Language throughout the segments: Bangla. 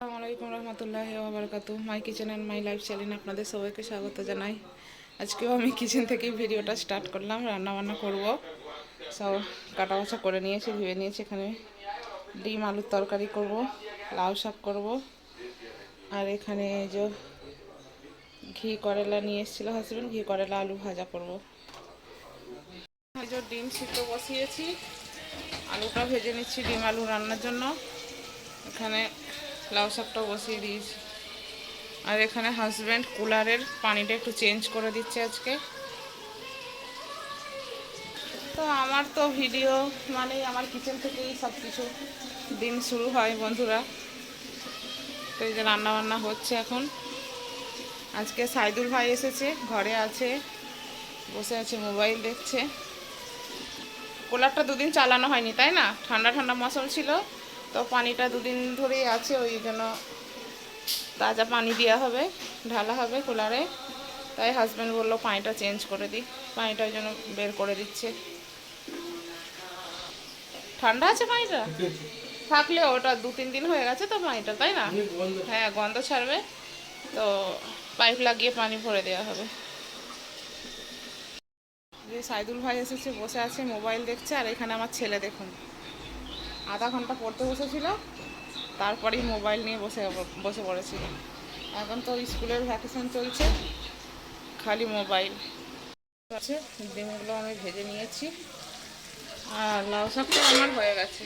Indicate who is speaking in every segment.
Speaker 1: আসসালামু আলাইকুম রহমতুল্লাহ ওবরকাতু my kitchen and my life channel আপনাদের সবাইকে স্বাগত জানাই। আজকেও আমি কিচেন থেকেই ভিডিওটা স্টার্ট করলাম রান্না বান্না করব। সব কাটা বাছা করে নিয়েছি, ধুয়ে নিয়েছি, এখানে ডিম, আলুর তরকারি করব, লাউ শাক করব। আর এখানে এই যে ঘি করেলা নিয়ে এসেছিল হাসবেন্ড ঘি করেলা, আলু ভাজা করব। যে ডিম সিদ্ধ বসিয়েছি, আলুটা ভেজে নিচ্ছি ডিম, আলু রান্নার জন্য। এখানে লাউ শাকটাও বসিয়ে দিয়েছি। আর এখানে হাজব্যান্ড কুলারের পানিটা একটু চেঞ্জ করে দিচ্ছে আজকে। তো আমার তো ভিডিও মানে আমার কিচেন থেকেই সব কিছু দিন শুরু হয় বন্ধুরা। তো এই যে রান্নাবান্না হচ্ছে এখন। আজকে সাইদুল ভাই এসেছে, ঘরে আছে, বসে আছে, মোবাইল দেখছে। কুলারটা দুদিন চালানো হয়নি, তাই না? ঠান্ডা ঠান্ডা মশল ছিল। তো পানিটা দুদিন ধরেই আছে ওই জন্য তাজা পানি দেওয়া হবে ঢালা হবে কুলারে। তাই হাজব্যান্ড বলল পানিটা চেঞ্জ করে দিই। পানিটা ওই জন্য বের করে দিচ্ছে। ঠান্ডা আছে পানিটা? থাকলে ওটা দু তিন দিন হয়ে গেছে তো পানিটা তাই না? হ্যাঁ গন্ধ ছাড়বে। তো পাইপ লাগিয়ে পানি ভরে দেওয়া হবে। যে সাইদুল ভাই এসেছে বসে আছে মোবাইল দেখছে আর এখানে আমার ছেলে দেখুন। আধা ঘণ্টা পড়তে বসেছিল, তারপরেই মোবাইল নিয়ে বসে বসে পড়েছিল। এখন তো স্কুলের ভ্যাকেশন চলছে, খালি মোবাইল। আছে, ডিমগুলো আমি ভেজে নিয়েছি, আর লাউ শাকটা আমার হয়ে গেছে।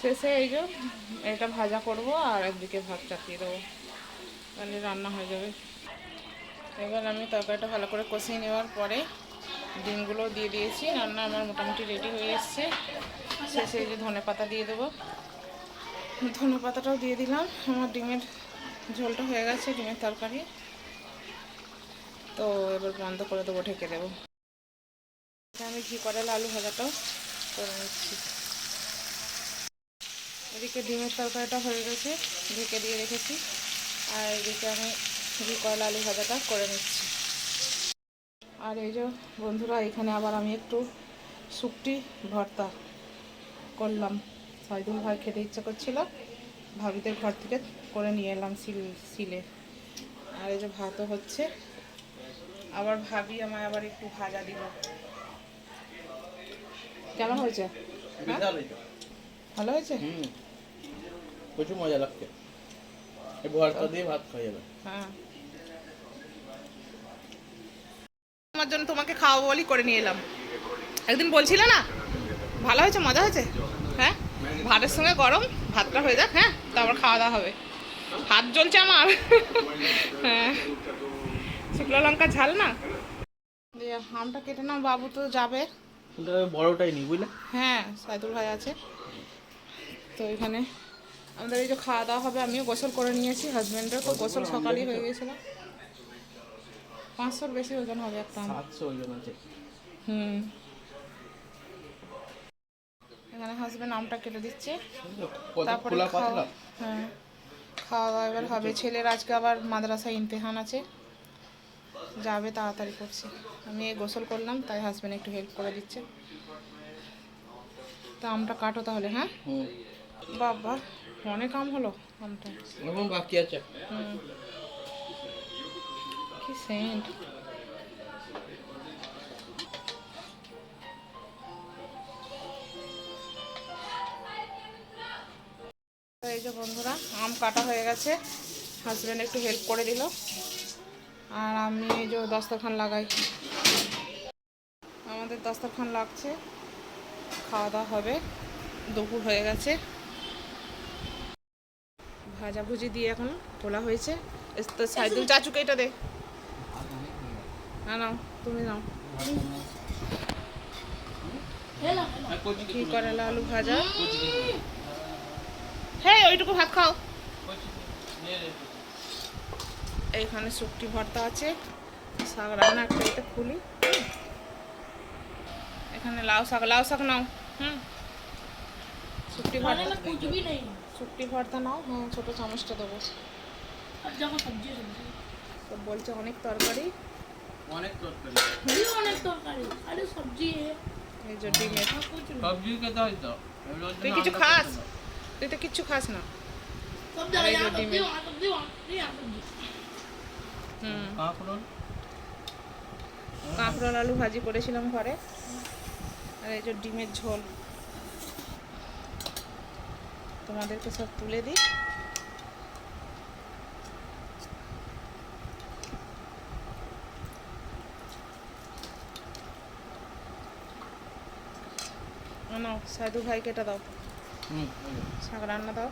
Speaker 1: শেষে এই যে এটা ভাজা করব আর একদিকে ভাত চাপিয়ে দেবো। তাহলে রান্না হয়ে যাবে। এবার আমি তরকারিটা ভালো করে কষিয়ে নেওয়ার পরে ডিমগুলো দিয়ে দিয়েছি, রান্না আমার মোটামুটি রেডি হয়ে এসছে। শেষে যে ধনে পাতা দিয়ে দেবো। ধনে পাতাটাও দিয়ে দিলাম। আমার ডিমের ঝোলটা হয়ে গেছে, ডিমের তরকারি। তো এবার বন্ধ করে দেবো, ঢেকে দেবো। আমি ঘি করেলা আলু ভাজাটাও করে নিচ্ছি। এদিকে ডিমের তরকারিটা হয়ে গেছে, ঢেকে দিয়ে রেখেছি। আর এদিকে আমি ঘি কয়লা আলু ভাজাটা করে নিচ্ছি। আর এই যে বন্ধুরা এখানে আবার আমি একটু শুকটি ভর্তা করলাম। সাইদুল ভাই খেতে ইচ্ছা করছিল ভাবিদের ঘর থেকে করে নিয়ে এলাম সিল সিলে। আর এই যে ভাতও হচ্ছে। আবার ভাবি আমায় আবার একটু ভাজা দিব কেমন হয়েছে? হ্যাঁ?
Speaker 2: এটা
Speaker 1: ভালো হয়েছে?
Speaker 2: হুম। প্রচুর মজা লাগছে। ভর্তা দিয়ে ভাত খাওয়া যাবে।
Speaker 1: হ্যাঁ। আমার জন্য তোমাকে খাওয়াবো বলি করে নিয়ে এলাম। একদিন বলছিলে না? ভালো হয়েছে? মজা হয়েছে? হ্যাঁ? ভাতের সঙ্গে গরম ভাতটা হয়ে যাক হ্যাঁ? তারপর খাওয়া দাওয়া হবে। হাত জ্বলছে আমার। হ্যাঁ। শুকনো লঙ্কা ঝাল না? আমটা কেটে নাও বাবু তো যাবে।
Speaker 2: বড়টাই নি বুঝলে?
Speaker 1: হ্যাঁ সাইদুল ভাই আছে। তো এখানে আমাদের এই যে খাওয়া দাওয়া হবে আমিও গোসল করে নিয়েছি হাজব্যান্ডের তো গোসল সকালই হয়ে গেছিল পাঁচশোর বেশি ওজন হবে একটা।
Speaker 2: সাতশো ওজন আছে।
Speaker 1: হুম। এখানে হাজব্যান্ড আমটা কেটে দিচ্ছে। তারপরে
Speaker 2: খোলা
Speaker 1: খাওয়া
Speaker 2: পাতলা?
Speaker 1: হ্যাঁ। খাওয়া দাওয়া এবার হবে। ছেলের আজকে আবার মাদ্রাসায় ইমতেহান আছে। যাবে তাড়াতাড়ি করছে। আমি গোসল করলাম তাই হাজব্যান্ড একটু হেল্প করে দিচ্ছে। তা আমটা কাটো তাহলে হ্যাঁ? বাবা অনেক আম হলো আমটা
Speaker 2: বাকি আছে।
Speaker 1: হুম। কি এই যে বন্ধুরা, আম কাটা হয়ে গেছে। হাজব্যান্ড একটু হেল্প করে দিল। আর আমি এই যে দস্তরখান লাগাই। আমাদের দস্তরখান লাগছে। খাওয়া দাওয়া হবে। দুপুর হয়ে গেছে। ভাজাভুজি দিয়ে এখন তোলা হয়েছে। চাচুকে এটা দে। না নাও তুমি নাও। কি করালা আলু ভাজা? হ্যাঁ ওইটুকু ভাত খাও। এইখানে শুকটি ভর্তা আছে। শাক রান্না একটা খুলি। এখানে লাউ শাক লাউ শাক নাও হুম। শুকটি ভর্তা শুকটি ভর্তা নাও হ্যাঁ ছোটো চামচটা দেবো। বলছে অনেক তরকারি।
Speaker 2: অনেক
Speaker 1: আলু ভাজি করেছিলাম ঘরে। আর এই যে ডিমের ঝোল। তোমাদেরকে সব তুলে দিই। নাও সাধু ভাই কেটে দাও। শাক রান্না দাও।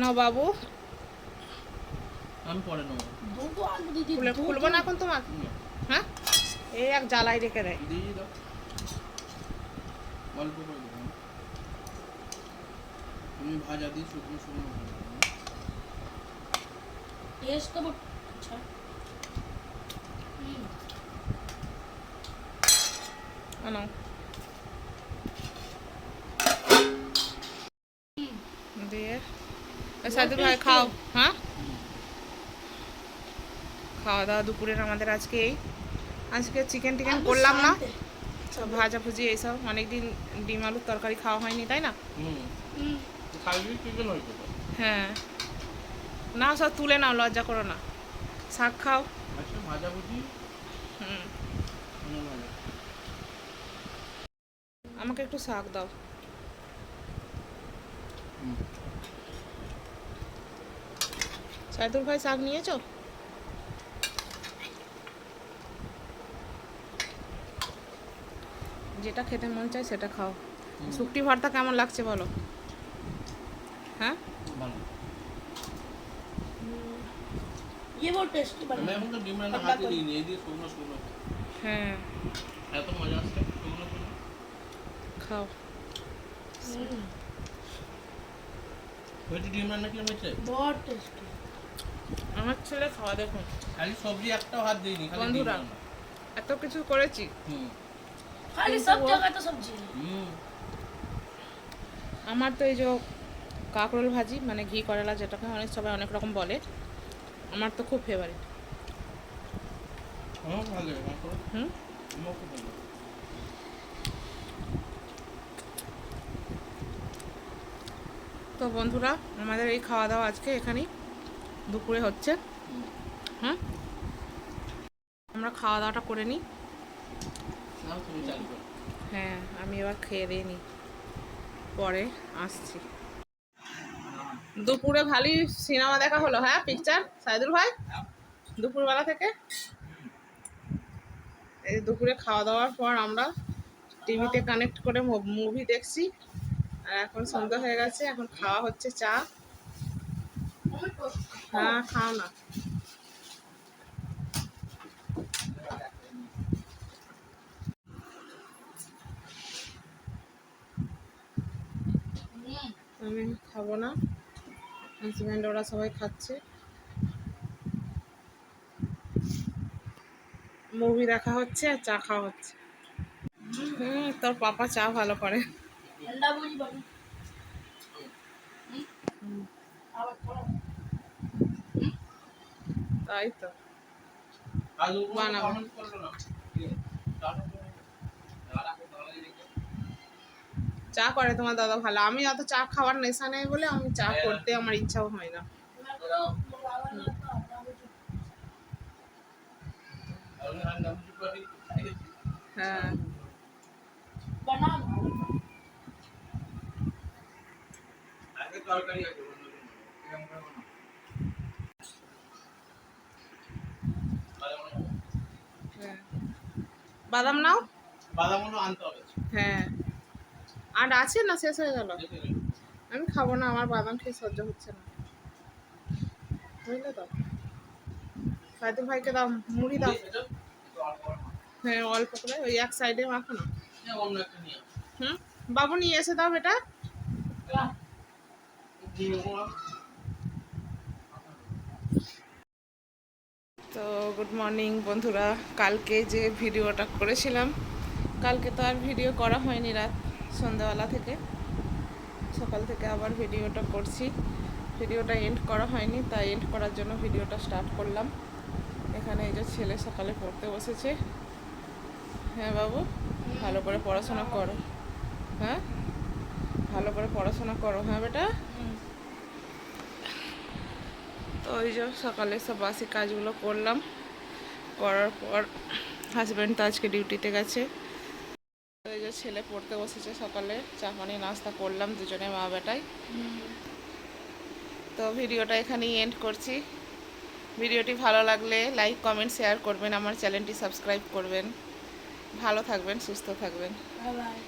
Speaker 1: নাও বাবু।
Speaker 2: আমি পরে নেব।
Speaker 1: খুলবো না এখন তোমার? হ্যাঁ? এই এক জ্বালাই রেখে দেয়
Speaker 2: অল্প করে দেবো। তুমি ভাজা দিয়ে শুকনো শুকনো
Speaker 3: টেস্ট তো
Speaker 1: আনাও দিয়ে সাধু ভাই খাও হ্যাঁ খাওয়া দাওয়া দুপুরের আমাদের আজকে এই। আজকে চিকেন টিকেন করলাম না। সব ভাজা ভুজি এইসব। অনেকদিন ডিম আলুর তরকারি খাওয়া হয়নি তাই না? হ্যাঁ। না সব তুলে নাও লজ্জা করো না। শাক খাও।
Speaker 2: ভাজা ভুজি।
Speaker 1: আমাকে একটু শাক দাও। সাইদুল ভাই শাক নিয়েছো? যেটা খেতে মন চায় সেটা খাও। শুকটি ভর্তা কেমন লাগছে বলো? হ্যাঁ? হ্যাঁ।
Speaker 2: এত মজা আসছে।
Speaker 1: খাও। আমার ছেলে খাওয়া দেখুন
Speaker 2: খালি সবজি একটাও হাত দিইনি
Speaker 1: বন্ধুরা এত কিছু করেছি।
Speaker 3: খালি সব জায়গায় তো
Speaker 2: সবজি?
Speaker 1: আমার তো এই যে কাঁকরোল ভাজি মানে ঘি করলা যেটাকে অনেক সবাই অনেক রকম বলে আমার তো খুব ফেভারিট হুম? তো বন্ধুরা আমাদের এই খাওয়া দাওয়া আজকে এখানেই দুপুরে হচ্ছে। হ্যাঁ? আমরা খাওয়া দাওয়াটা করে নিই। হ্যাঁ আমি এবার খেয়ে দিয়ে নিই। পরে আসছি। দুপুরে ভালোই সিনেমা দেখা হলো হ্যাঁ পিকচার সাইদুল ভাই? দুপুরবেলা থেকে? এই দুপুরে খাওয়া দাওয়ার পর আমরা টিভিতে কানেক্ট করে মুভি দেখছি। আর এখন সন্ধ্যা হয়ে গেছে, এখন খাওয়া হচ্ছে চা। হ্যাঁ খাও না। আমি খাব না। হাজব্যান্ড ওরা সবাই খাচ্ছে। মুভি দেখা হচ্ছে আর চা খাওয়া হচ্ছে। হুম, তোর পাপা চা ভালো করে। তাই তো চা করে তোমার দাদা ভালো। আমি অত চা খাওয়ার নেশা নেই বলে আমি চা করতে আমার ইচ্ছাও হয় না। হ্যাঁ।
Speaker 2: তরকারি আছে হয়।
Speaker 1: বাদাম নাও।
Speaker 2: আনতে হবে।
Speaker 1: হ্যাঁ। আর আছে না? শেষ হয়ে গেল? আমি খাব না আমার বাদাম খেয়ে সহ্য হচ্ছে না। বুঝলে তো? সাইদুল ভাইকে দাও মুড়ি দাও। হ্যাঁ অল্প করে ওই এক সাইডে মাখো না।
Speaker 2: হ্যাঁ।
Speaker 1: হুম? বাবু নিয়ে এসে দাও
Speaker 2: এটা।
Speaker 1: তো গুড মর্নিং বন্ধুরা। কালকে যে ভিডিওটা করেছিলাম, কালকে তো আর ভিডিও করা হয়নি রাত সন্ধ্যাবেলা থেকে। সকাল থেকে আবার ভিডিওটা করছি। ভিডিওটা এন্ড করা হয়নি, তাই এন্ড করার জন্য ভিডিওটা স্টার্ট করলাম। এখানে এই যে ছেলে সকালে পড়তে বসেছে। হ্যাঁ বাবু, ভালো করে পড়াশোনা করো। হ্যাঁ ভালো করে পড়াশোনা করো হ্যাঁ বেটা তো ওই যে সকালে সব বাসি কাজগুলো করলাম। করার পর হাজব্যান্ড তো আজকে ডিউটিতে গেছে। এই যে ছেলে পড়তে বসেছে সকালে, চা পানি, নাস্তা করলাম দুজনে মা বেটাই। তো ভিডিওটা এখানেই এন্ড করছি। ভিডিওটি ভালো লাগলে লাইক কমেন্ট শেয়ার করবেন, আমার চ্যানেলটি সাবস্ক্রাইব করবেন। ভালো থাকবেন, সুস্থ থাকবেন।
Speaker 3: বাই